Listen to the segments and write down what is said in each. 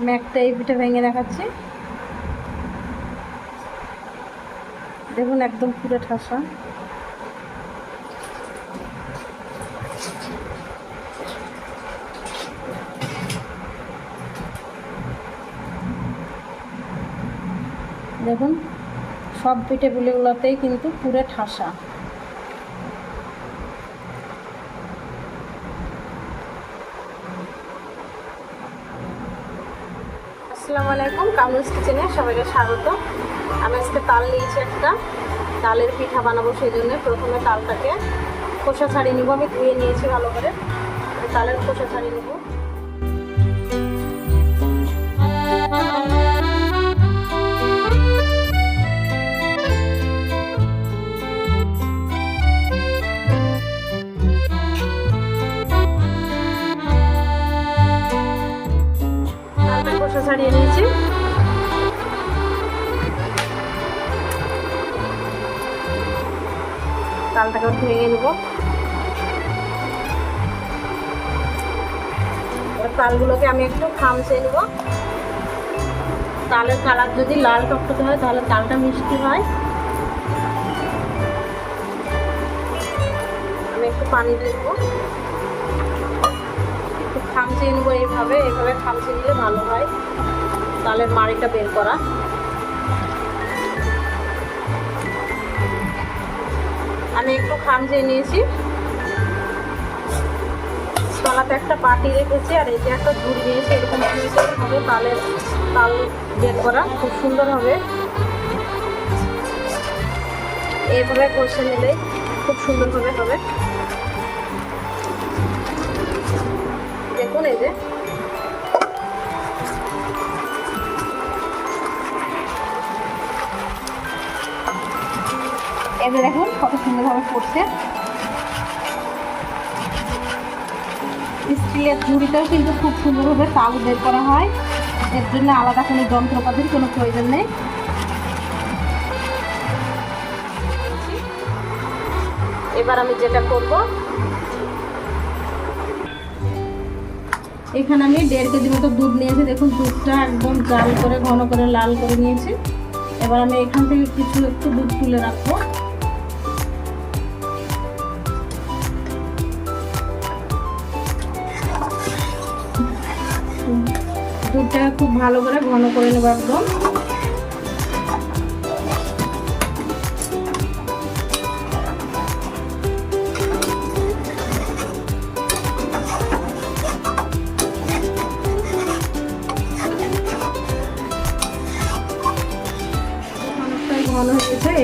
আমি একটা এই পিঠে ভেঙে দেখাচ্ছি। দেখুন একদম পুরো ঠাসা। দেখুন, সব পিঠে পুলিগুলোতেই কিন্তু পুরো ঠাসা। আসসালামু আলাইকুম, কামরুজ কিচেনে সবাইকে স্বাগত। আমি আজকে তাল নিয়েছি একটা। তালের পিঠা বানাবো সেই জন্য প্রথমে তালটাকে খোসা ছাড়িয়ে নিব। আমি ধুয়ে নিয়েছি ভালো করে। তালের খোসা ছাড়িয়ে নেব। ছাড়িয়ে নিয়েছি। তালটাকে ভেঙে নেব। তালগুলোকে আমি একটু খামচে নেব। তালের কালার যদি লাল টকটকে হয়, তাহলে তালটা মিষ্টি হয়। আমি একটু পানি দিয়ে দেবো একটু খামচিয়ে নেব এইভাবে। এইভাবে খামচে নিলে ভালো হয়। তালের মাড়িটা বের করা। আমি একটু খামচিয়ে নিয়েছি। তলাতে একটা পাটি রেখেছি আর যে একটা ঝুড়ি নিয়েছি, এরকম হবে তালের তাল বের করা, খুব সুন্দর হবে। এইভাবে কষে নিলেই খুব সুন্দরভাবে হবে। দেখুন এই যে। যে দেখুন, কত সুন্দরভাবে পড়ছে। স্টিলের ঝুড়িতেও কিন্তু খুব সুন্দরভাবে তাল বের করা হয়। এর জন্য আলাদা কোনো যন্ত্রপাতির কোনো প্রয়োজন নেই। এবার আমি যেটা করব, এখানে আমি দেড় কেজি মতো দুধ নিয়েছি। দেখুন, দুধটা একদম জাল করে, ঘন করে, লাল করে নিয়েছি। এবার আমি এখান থেকে কিছু একটু দুধ তুলে রাখব। খুব ভালো করে ঘন করে নেব একদম।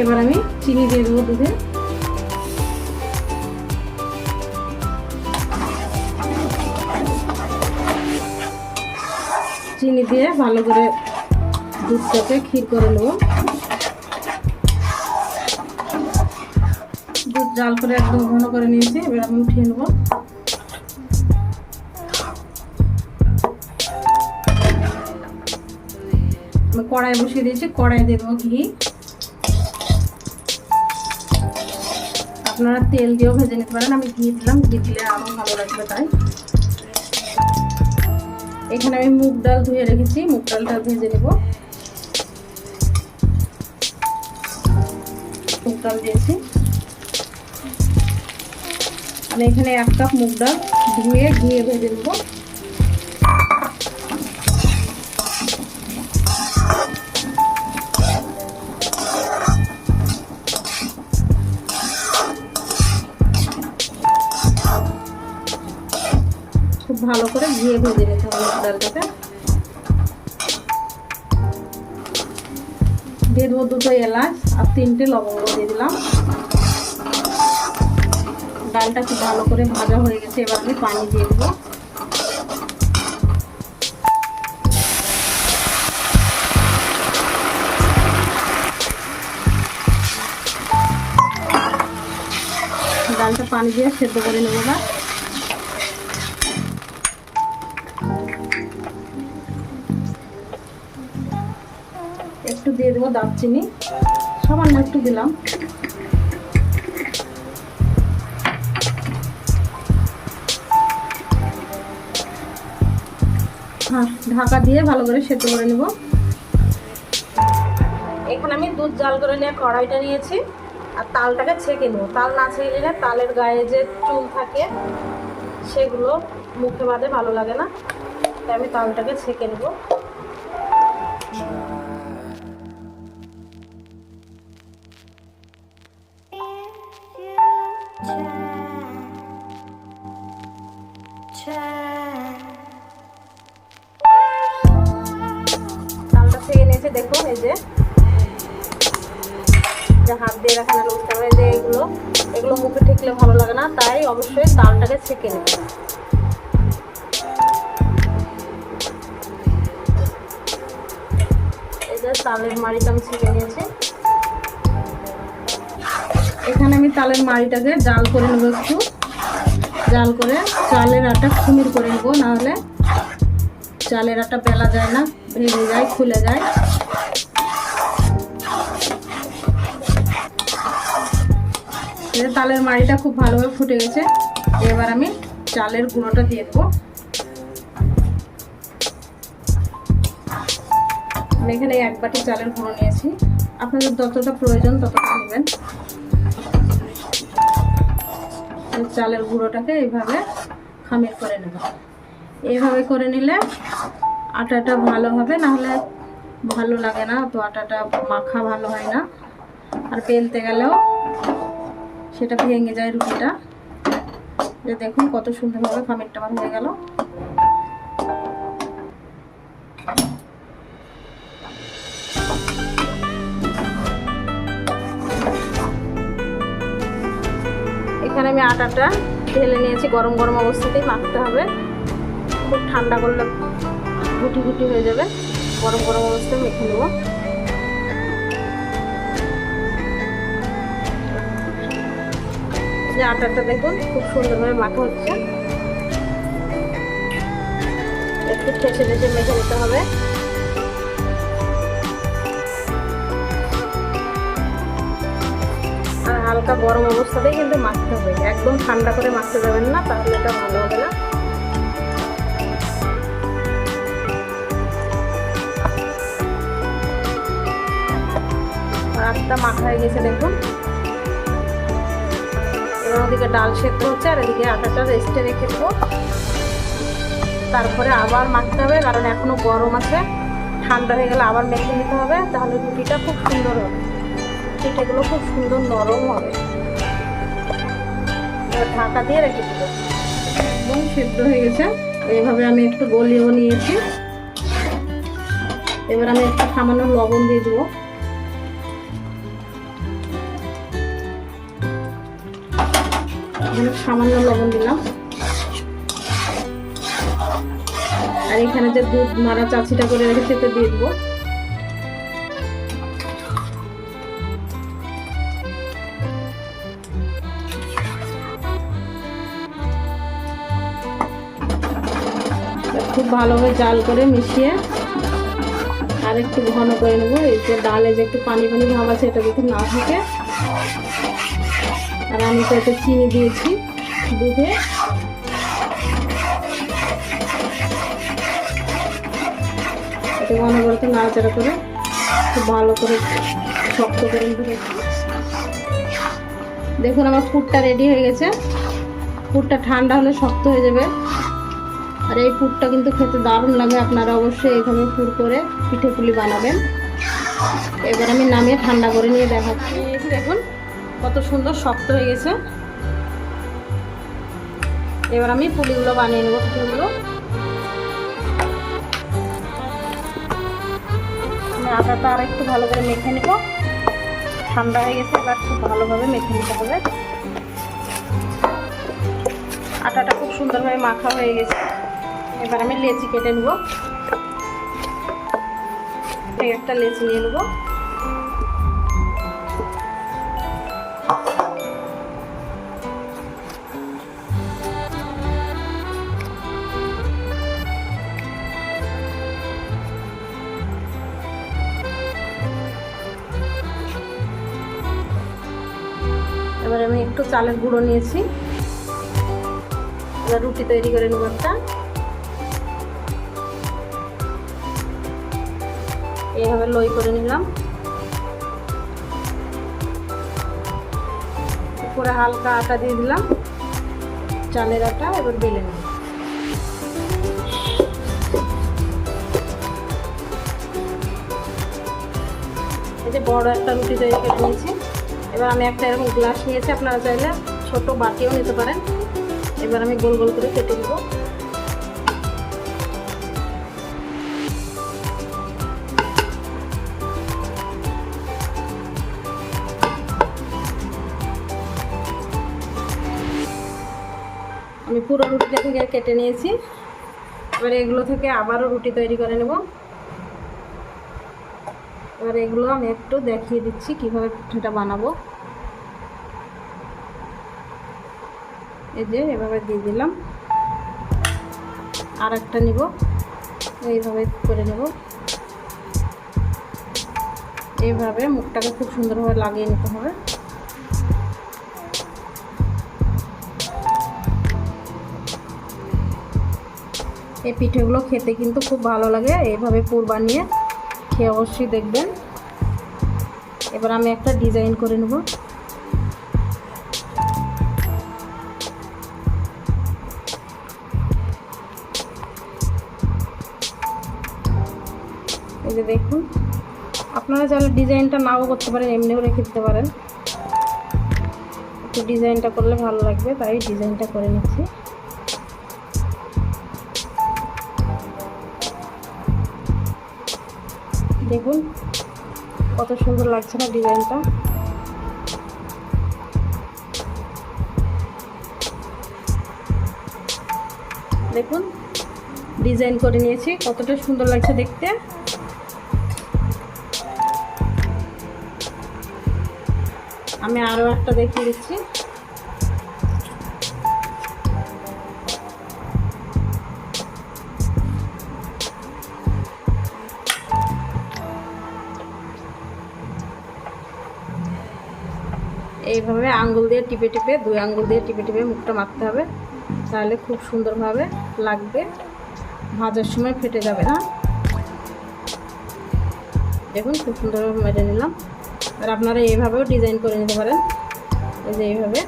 এবার আমি চিনি দিয়ে দেবো দুধে। চিনি দিয়ে ভালো করে দুধটাকে ক্ষীর করে নেব। দুধ জাল করে একদম ঘন করে নিয়েছি, এবার আমি উঠিয়ে নেব। কড়াই বসিয়ে দিয়েছি, কড়াই দেব ঘি। আপনারা তেল দিয়েও ভেজে নিতে পারেন, আমি ঘি দিলাম, ঘি দিলে আরও ভালো লাগবে তাই। এখানে আমি মুগ ডাল ধুয়ে রেখেছি, মুগ ডালটা ভেজে নেব। মুগ ডাল দিয়েছি। আমি এখানে এক কাপ মুগ ডাল ধুয়ে ঘিয়ে ভেজে নেব। ভালো করে ঘিয়ে ভেজে নিতে হবে ডালটাকে দিয়ে দেবো দুটো এলাচ আর তিনটে লবঙ্গ দিয়ে দিলাম। ডালটা খুব ভালো করে ভাজা হয়ে গেছে, এবার আমি পানি দিয়ে দেবো। ডালটা পানি দিয়ে সেদ্ধ করে নেব না দিয়ে দেবো দারচিনি। সামান্য একটু দিলাম। ঢা- ঢাকা দিয়ে ভালো করে সেদ্ধ করে নেব। এখানে আমি দুধ জাল করে নিয়ে কড়াইটা নিয়েছি। আর তালটাকে ছেঁকে নেব। তাল না ছেঁকে নিলে তালের গায়ে যে চুল থাকে, সেগুলো মুখে বাদে ভালো লাগে না। তাই আমি তালটাকে ছেঁকে নেব। তালের মাড়িটা আমি ছেঁকে নিয়েছি। এখানে আমি তালের মাড়িটাকে জাল করে নেব একটু। জাল করে চালের আটা খুমির করে নেব, নাহলে চালের আটা বেলা যায় না ভেঙে যায়, খুলে যায়। তালের মাড়িটা খুব ভালোভাবে ফুটে গেছে। এবার আমি চালের গুঁড়োটা দিয়ে দেবো। আমি এখানে এক বাটি চালের গুঁড়ো নিয়েছি। আপনাদের যতটা প্রয়োজন ততটা নেবেন। চালের গুঁড়োটাকে এইভাবে খামির করে নেব এইভাবে করে নিলে আটাটা ভালো হবে নাহলে ভালো লাগে না, তো আটাটা মাখা ভালো হয় না। আর বেলতে গেলেও সেটা ভেঙে যায় রুটিটা। যে দেখুন কত সুন্দরভাবে খামিরটা আমার হয়ে গেল। এখানে আমি আটাটা ঢেলে নিয়েছি, গরম গরম অবস্থাতেই মাখতে হবে। খুব ঠান্ডা করলে গুটি গুটি হয়ে যাবে। গরম গরম অবস্থায় মেখে নেব। যে আটাটা দেখুন, খুব সুন্দরভাবে মাখা হচ্ছে। একটু ঠেসে ঠেসে মেখে নিতে হবে। হালকা গরম অবস্থাতেই কিন্তু মাখতে হবে। একদম ঠান্ডা করে মাখতে যাবেন না, তাহলে এটা ভালো হবে না। মাখা হয়ে গেছে, দেখুন। ওদিকে ডাল সেদ্ধ হচ্ছে, আর এদিকে আটাটা রেস্টে রেখে দেবো। তারপরে আবার মাখতে হবে, কারণ এখনও গরম আছে। ঠান্ডা হয়ে গেলে আবার মেখে নিতে হবে, তাহলে রুটিটা খুব সুন্দর হবে। পিঠেগুলো খুব সুন্দর নরম হবে। ঢাকা দিয়ে রেখে দেবো। একদম সেদ্ধ হয়ে গেছে। এইভাবে আমি একটু গলিয়েও নিয়েছি। এবার আমি একটু সামান্য লবণ দিয়ে দেবো। সামান্য লবণ দিলাম। আর এখানে যে দুধ মারা চাচিটা করে রেখেছি সেটা দিয়ে দেবো। খুব ভালোভাবে জাল করে মিশিয়ে আর একটু ঘন করে নেব। এই যে ডালে যে একটু পানি পানি ভাব আছে, এটা যাতে না থাকে। আর আমি তো এতে চিনি দিয়েছি দুধে। এটা অনবরত নাড়াচাড়া করে খুব ভালো করে শক্ত করে দেখুন, আমার পুরটা রেডি হয়ে গেছে। পুরটা ঠান্ডা হলে শক্ত হয়ে যাবে। আর এই পুরটা কিন্তু খেতে দারুণ লাগে। আপনারা অবশ্যই এইভাবে পুর করে পিঠে পুলি বানাবেন। এবার আমি নামিয়ে ঠান্ডা করে নিয়ে দেখাচ্ছি। দেখুন, কত সুন্দর শক্ত হয়ে গেছে। এবার আমি পুলিগুলো বানিয়ে নেব পিঠেগুলো আমি আটাটা আর একটু ভালো করে মেখে নেব। ঠান্ডা হয়ে গেছে, এবার খুব ভালোভাবে মেখে নিতে হবে। আটাটা খুব সুন্দরভাবে মাখা হয়ে গেছে। এবার আমি লেচি কেটে নেব। একটা লেচি নিয়ে নেব। এবার আমি একটু চালের গুঁড়ো নিয়েছি। এবার রুটি তৈরি করে নেব একটা। এইভাবে লই করে নিলাম। উপরে হালকা আটা দিয়ে দিলাম। চালের আটা এবার বেলে নিলাম। বড় একটা রুটি তৈরি করে নিয়েছি। এবার আমি একটা এরকম গ্লাস নিয়েছি, আপনারা চাইলে ছোট বাটিও নিতে পারেন। এবার আমি গোল গোল করে কেটে দেবো পুরো রুটিটা থেকে কেটে নিয়েছি। এবার এগুলো থেকে আবারও রুটি তৈরি করে নেব। এবার এগুলো আমি একটু দেখিয়ে দিচ্ছি কীভাবে পিঠাটা বানাবো। এই যে এভাবে দিয়ে দিলাম। আর একটা নিব। এইভাবে করে নেব। এইভাবে মুখটাকে খুব সুন্দরভাবে লাগিয়ে নিতে হবে। এই পিঠেগুলো খেতে কিন্তু খুব ভালো লাগে এইভাবে পুর বানিয়ে খেয়ে অবশ্যই দেখবেন। এবার আমি একটা ডিজাইন করে নেব। এই যে দেখুন, আপনারা চাইলে ডিজাইনটা নাও করতে পারেন, এমনিও রেখে দিতে পারেন। একটু ডিজাইনটা করলে ভালো লাগবে, তাই ডিজাইনটা করে নিচ্ছি। দেখুন, কত সুন্দর লাগছে না ডিজাইনটা। দেখুন, ডিজাইন করে নিয়েছি, কতটা সুন্দর লাগছে দেখতে। আমি আরও একটা দেখিয়ে দিচ্ছি। এইভাবে আঙ্গুল দিয়ে টিপে টিপে, দুই আঙ্গুল দিয়ে টিপে টিপে মুখটা মারতে হবে। তাহলে খুব সুন্দরভাবে লাগবে। ভাজার সময় ফেটে যাবে না। দেখুন, খুব সুন্দরভাবে মেরে নিলাম। আর আপনারা এইভাবেও ডিজাইন করে নিতে পারেন। এই যে এইভাবে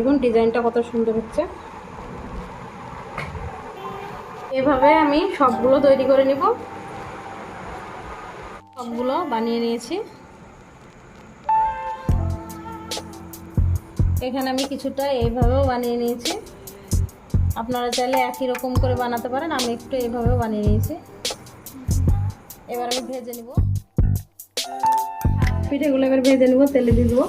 দেখুন, ডিজাইনটা কত সুন্দর হচ্ছে। এভাবে আমি সবগুলো তৈরি করে নিব। সবগুলো বানিয়ে নিয়েছি। এখানে আমি কিছুটা এইভাবেও বানিয়ে নিয়েছি। আপনারা চাইলে একই রকম করে বানাতে পারেন, আমি একটু এইভাবেও বানিয়ে নিয়েছি। এবার আমি ভেজে নিব। পিঠেগুলো এবার ভেজে নিব, তেলে দিয়ে দেবো।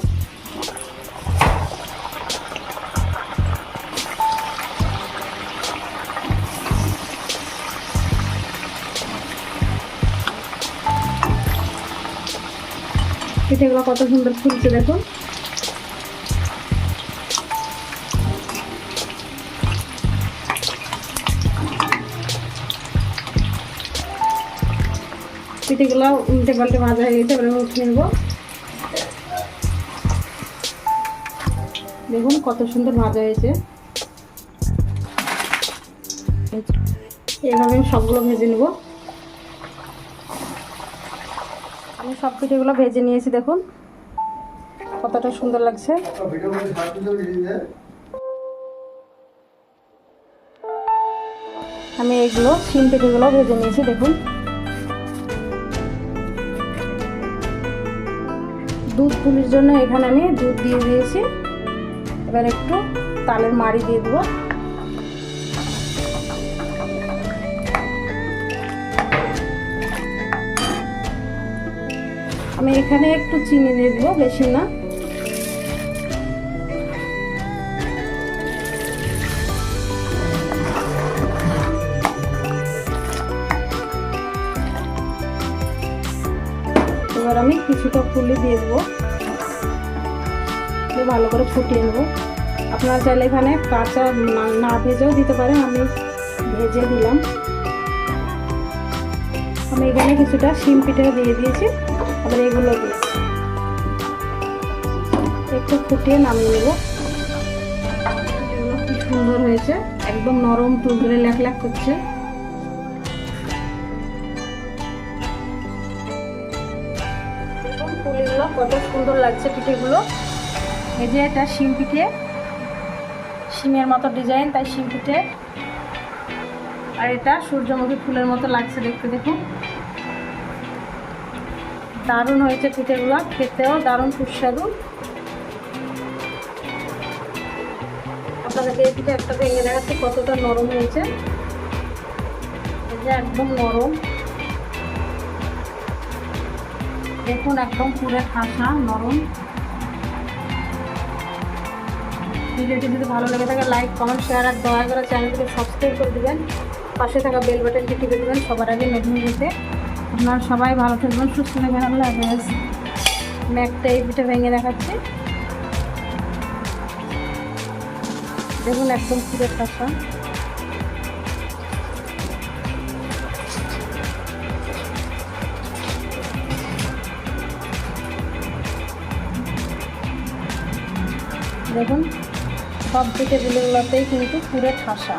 পিঠেগুলো কত সুন্দর ফুলছে দেখুন। পিঠেগুলো পাল্টে হয়ে উঠে দেখুন কত সুন্দর হয়েছে। এভাবে সবগুলো ভেজে নেব। আমি সব পিঠেগুলো ভেজে নিয়েছি, দেখুন। কতটা সুন্দর লাগছে। আমি এইগুলো শিম পিঠেগুলো ভেজে নিয়েছি, দেখুন। দুধ পুলির জন্য এখানে আমি দুধ দিয়ে দিয়েছি। এবার একটু তালের মাড়ি দিয়ে দেবো। আমি এখানে একটু চিনি দিয়ে দেবো বেশি না। এবার আমি কিছুটা ফুলি দিয়ে দেবো। ভালো করে ফুটিয়ে নেব। আপনারা চাইলে এখানে কাঁচা না ভেজেও দিতে পারেন, আমি ভেজে দিলাম। আমি এখানে কিছুটা শিম পিঠে দিয়ে দিয়েছি। আবার এগুলো দিয়েছি একটু ফুটিয়ে নামিয়ে নেব। কি সুন্দর হয়েছে। একদম নরম তুলতুলে ল্যাক ল্যাক করছে। কত সুন্দর লাগছে পিঠেগুলো। এই যে এটা শিম পিঠে। শিমের মতো ডিজাইন, তাই শিম পিঠে। আর এটা সূর্যমুখী ফুলের মতো লাগছে দেখতে, দেখুন। দারুণ হয়েছে পিঠেগুলো, খেতেও দারুণ সুস্বাদু। আপনাদেরকে এই পিঠে একটা ভেঙে দেখাচ্ছি, কতটা নরম হয়েছে। যে একদম নরম। দেখুন, একদম পুরো ঠাসা নরম। ভিডিওটি যদি ভালো লেগে থাকে লাইক কমেন্ট শেয়ার আর দয়া করে চ্যানেলটিকে সাবস্ক্রাইব করে দেবেন। পাশে থাকা বেল বাটনটি টিপে দেবেন, সবার আগে নতুন যেতে আপনারা সবাই ভালো থাকবেন, সুস্থ থাকবেন, আল্লাহ হাফেজ। আমি একটা এই পিঠে ভেঙে দেখাচ্ছি। দেখুন একদম পুরো ঠাসা দেখুন, সব পিঠে গুলোতেই কিন্তু পুরো ঠাসা।